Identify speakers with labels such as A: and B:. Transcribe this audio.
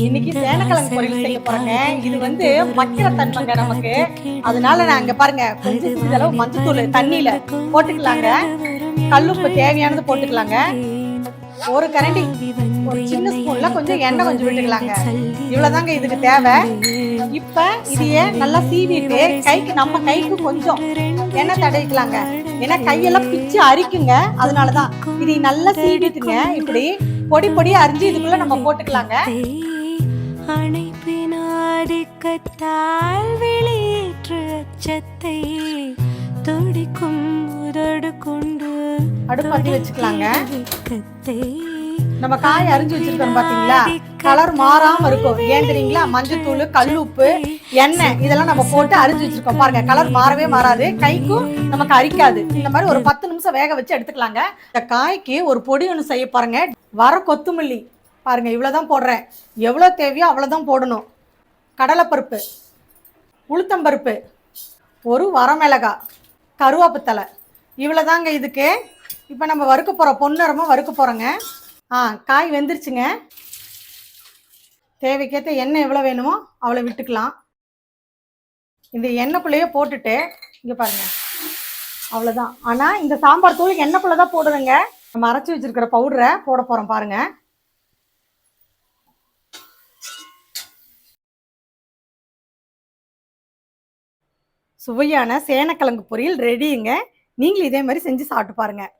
A: இன்னைக்கு சேனக்கிழங்கு பொரியல் செய்ய போறேங்க. இது வந்து மக்கிற தன்மைங்க நமக்கு. அதனால நான் இங்க பாருங்க கொஞ்சம் சிறிதளவு மஞ்சத்தூள் தண்ணியில போட்டுக்கலாங்க. கல்லுப்பு தேவையானது போட்டுக்கலாங்க. ஒரு கரண்டி ஒரு சின்ன ஸ்பூன்ல கொஞ்சம் எண்ணெய் கொஞ்சம் விட்டுக்கலாங்க. இவ்வளவுதாங்க இதுக்கு தேவை. இப்ப இதையே நல்லா சீவிட்டு கைக்கு நம்ம கைக்கு கொஞ்சம் எண்ணெய் தடவிக்கலாங்க. ஏன்னா கையெல்லாம் பிச்சு அரிக்குங்க. அதனாலதான். இதை நல்லா சீவிட்டுங்க இப்படி பொடி பொடி அரிஞ்சு இதுக்குள்ள நம்ம போட்டுக்கலாங்க.
B: அணைப்பினாதிக்கத்தால் வெளியேற்று அச்சத்தை துடிக்கும் உதடு கொண்டு
A: அடுப்பு பத்தி வச்சுக்கலாங்க. நம்ம காய் அரிஞ்சு வச்சிருக்கோம் பாத்தீங்களா? கலர் மாறாம இருக்கும். ஏன் தெரியுங்களா? மஞ்சத்தூள் கல்லுப்பு எண்ணெய் இதெல்லாம் நம்ம போட்டு அரிஞ்சு வச்சிருக்கோம். பாருங்க கலர் மாறவே மாறாது. கைக்கும் நமக்கு அரிக்காது. இந்த மாதிரி ஒரு பத்து நிமிஷம் வேக வச்சு எடுத்துக்கலாங்க. இந்த காய்க்கு ஒரு பொடி ஒன்று செய்ய பாருங்க. வர கொத்தமல்லி. பாருங்கள் இவ்வளோ தான் போடுறேன். எவ்வளோ தேவையோ அவ்வளோ தான் போடணும். கடலைப்பருப்பு உளுத்தம்பருப்பு ஒரு வரமிளகா கருவேப்பத்தலை இவ்வளோதாங்க இதுக்கு. இப்போ நம்ம வறுக்க போகிறோம் பொன்னிறமாக வறுக்க போகிறோங்க ஆ காய் வெந்துருச்சுங்க. தேவைக்கேற்ற எண்ணெய் எவ்வளோ வேணுமோ அவ்வளோ விட்டுக்கலாம். இந்த எண்ணெய்க்குள்ளேயே போட்டுட்டு இங்கே பாருங்கள் அவ்வளோதான் ஆனால் இந்த சாம்பார் தூள் எண்ணெய்க்குள்ளே தான் போடுதுங்க நம்ம அரைச்சி வச்சிருக்கிற பவுடரை போட போகிறோம் பாருங்கள் சுவையான சேனக்கிழங்கு பொரியல் ரெடிங்க நீங்களும் இதே மாதிரி செஞ்சு சாப்பிட்டு பாருங்கள்